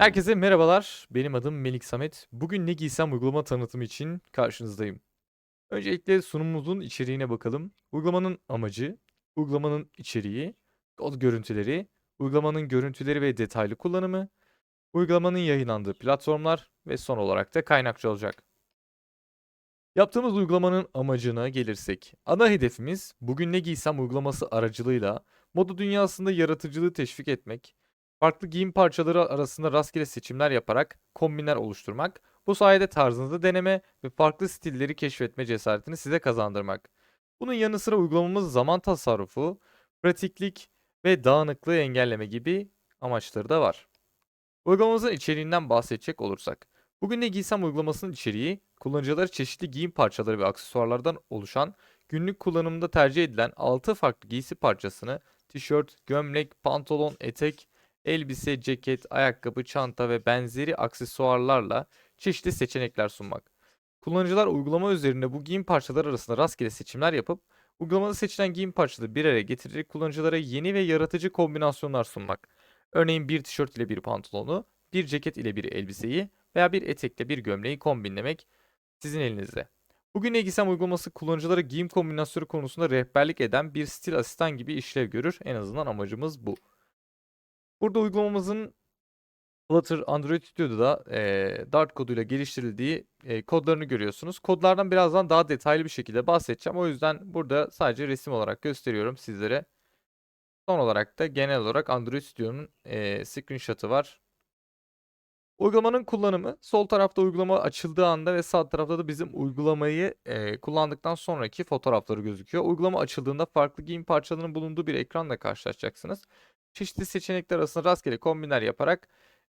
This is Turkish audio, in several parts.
Herkese merhabalar. Benim adım Melik Samet. Bugün ne giysem uygulama tanıtımı için karşınızdayım. Öncelikle sunumumuzun içeriğine bakalım. Uygulamanın amacı, uygulamanın içeriği, kod görüntüleri, uygulamanın görüntüleri ve detaylı kullanımı, uygulamanın yayınlandığı platformlar ve son olarak da kaynakçı olacak. Yaptığımız uygulamanın amacına gelirsek, ana hedefimiz bugün ne giysem uygulaması aracılığıyla moda dünyasında yaratıcılığı teşvik etmek, farklı giyim parçaları arasında rastgele seçimler yaparak kombinler oluşturmak, bu sayede tarzınızı deneme ve farklı stilleri keşfetme cesaretini size kazandırmak. Bunun yanı sıra uygulamamız zaman tasarrufu, pratiklik ve dağınıklığı engelleme gibi amaçları da var. Uygulamamızın içeriğinden bahsedecek olursak, bugün ne giysem uygulamasının içeriği, kullanıcıları çeşitli giyim parçaları ve aksesuarlardan oluşan günlük kullanımda tercih edilen 6 farklı giysi parçasını tişört, gömlek, pantolon, etek, elbise, ceket, ayakkabı, çanta ve benzeri aksesuarlarla çeşitli seçenekler sunmak. Kullanıcılar uygulama üzerinde bu giyim parçaları arasında rastgele seçimler yapıp uygulamada seçilen giyim parçaları bir araya getirerek kullanıcılara yeni ve yaratıcı kombinasyonlar sunmak. Örneğin bir tişört ile bir pantolonu, bir ceket ile bir elbiseyi veya bir etekle bir gömleği kombinlemek sizin elinizde. Bugün Egisem uygulaması kullanıcılara giyim kombinasyonu konusunda rehberlik eden bir stil asistan gibi işlev görür. En azından amacımız bu. Burada uygulamamızın Flutter Android Studio'da eee, Dart koduyla geliştirildiği eee, kodlarını görüyorsunuz. Kodlardan birazdan daha detaylı bir şekilde bahsedeceğim. O yüzden burada sadece resim olarak gösteriyorum sizlere. Son olarak da genel olarak Android Studio'nun eee screenshot'ı var. Uygulamanın kullanımı sol tarafta uygulama açıldığı anda ve sağ tarafta da bizim uygulamayı eee, kullandıktan sonraki fotoğrafları gözüküyor. Uygulama açıldığında farklı giyim parçalarının bulunduğu bir ekranla karşılaşacaksınız. Çeşitli seçenekler arasında rastgele kombinler yaparak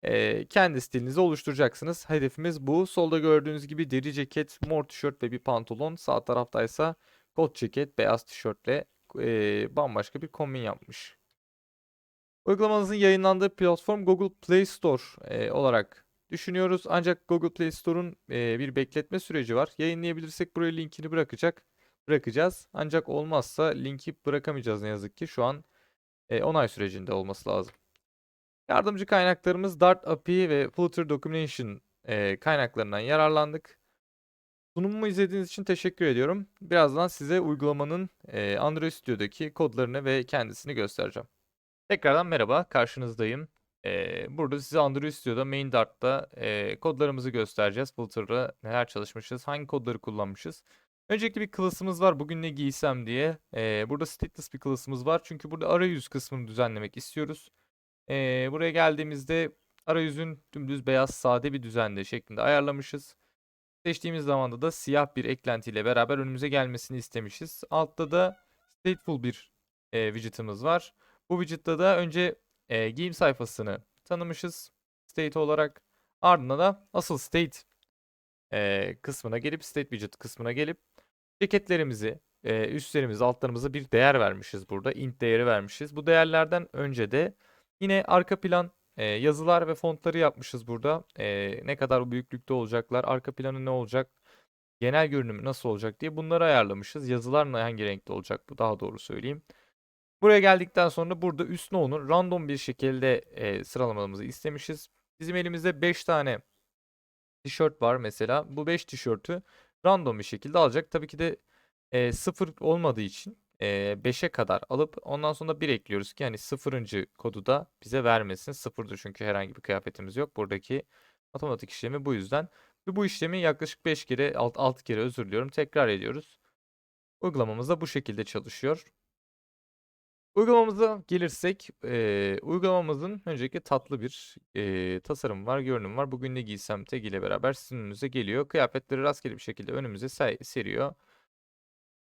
eee, kendi stilinizi oluşturacaksınız. Hedefimiz bu. Solda gördüğünüz gibi deri ceket, mor tişört ve bir pantolon. Sağ taraftaysa kot ceket, beyaz tişörtle eee, bambaşka bir kombin yapmış. Uygulamanızın yayınlandığı platform Google Play Store eee, olarak düşünüyoruz. Ancak Google Play Store'un eee, bir bekletme süreci var. Yayınlayabilirsek buraya linkini bırakacak bırakacağız. Ancak olmazsa linki bırakamayacağız ne yazık ki. Şu an e, onay sürecinde olması lazım. Yardımcı kaynaklarımız Dart API ve Flutter Documentation e, kaynaklarından yararlandık. Sunumumu izlediğiniz için teşekkür ediyorum. Birazdan size uygulamanın e, Android Studio'daki kodlarını ve kendisini göstereceğim. Tekrardan merhaba, karşınızdayım. E, burada size Android Studio'da Main Dart'ta e, kodlarımızı göstereceğiz. Flutter'da neler çalışmışız, hangi kodları kullanmışız. Öncelikle bir class'ımız var. Bugün ne giysem diye. Ee, burada stateless bir class'ımız var. Çünkü burada arayüz kısmını düzenlemek istiyoruz. Ee, buraya geldiğimizde arayüzün dümdüz beyaz sade bir düzende şeklinde ayarlamışız. Seçtiğimiz zamanda da siyah bir eklentiyle beraber önümüze gelmesini istemişiz. Altta da stateful bir e, widget'ımız var. Bu widget'ta da önce e, giyim sayfasını tanımışız state olarak. Ardından da asıl state e, kısmına gelip state widget kısmına gelip ceketlerimizi, e, üstlerimizi, altlarımıza bir değer vermişiz burada. int değeri vermişiz. Bu değerlerden önce de yine arka plan e, yazılar ve fontları yapmışız burada. E, ne kadar büyüklükte olacaklar, arka planı ne olacak, genel görünümü nasıl olacak diye bunları ayarlamışız. Yazılar hangi renkte olacak bu daha doğru söyleyeyim. Buraya geldikten sonra burada üst no'nun random bir şekilde e, sıralamamızı istemişiz. Bizim elimizde 5 tane tişört var mesela. Bu 5 tişörtü random bir şekilde alacak. Tabii ki de e, 0 olmadığı için e, 5'e kadar alıp ondan sonra 1 ekliyoruz ki hani 0. kodu da bize vermesin. 0'dır çünkü herhangi bir kıyafetimiz yok. Buradaki matematik işlemi bu yüzden. Ve bu işlemi yaklaşık 5 kere 6, 6 kere özür diliyorum tekrar ediyoruz. Uygulamamız da bu şekilde çalışıyor. Uygulamamıza gelirsek, eee, uygulamamızın öncelikle tatlı bir eee, tasarım var, görünüm var. Bugün ne giysem tag ile beraber sizin önünüze geliyor. Kıyafetleri rastgele bir şekilde önümüze se- seriyor.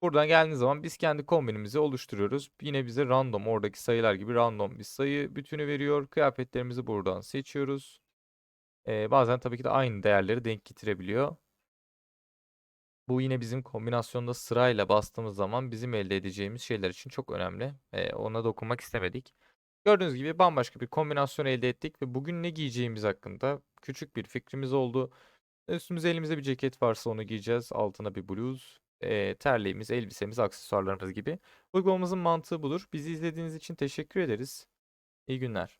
Buradan geldiğiniz zaman biz kendi kombinimizi oluşturuyoruz. Yine bize random, oradaki sayılar gibi random bir sayı bütünü veriyor. Kıyafetlerimizi buradan seçiyoruz. Eee, bazen tabii ki de aynı değerleri denk getirebiliyor. Bu yine bizim kombinasyonda sırayla bastığımız zaman bizim elde edeceğimiz şeyler için çok önemli. Ee, ona dokunmak istemedik. Gördüğünüz gibi bambaşka bir kombinasyon elde ettik ve bugün ne giyeceğimiz hakkında küçük bir fikrimiz oldu. Üstümüzde elimizde bir ceket varsa onu giyeceğiz. Altına bir bluz, e, terliğimiz, elbisemiz, aksesuarlarımız gibi. Uygulamamızın mantığı budur. Bizi izlediğiniz için teşekkür ederiz. İyi günler.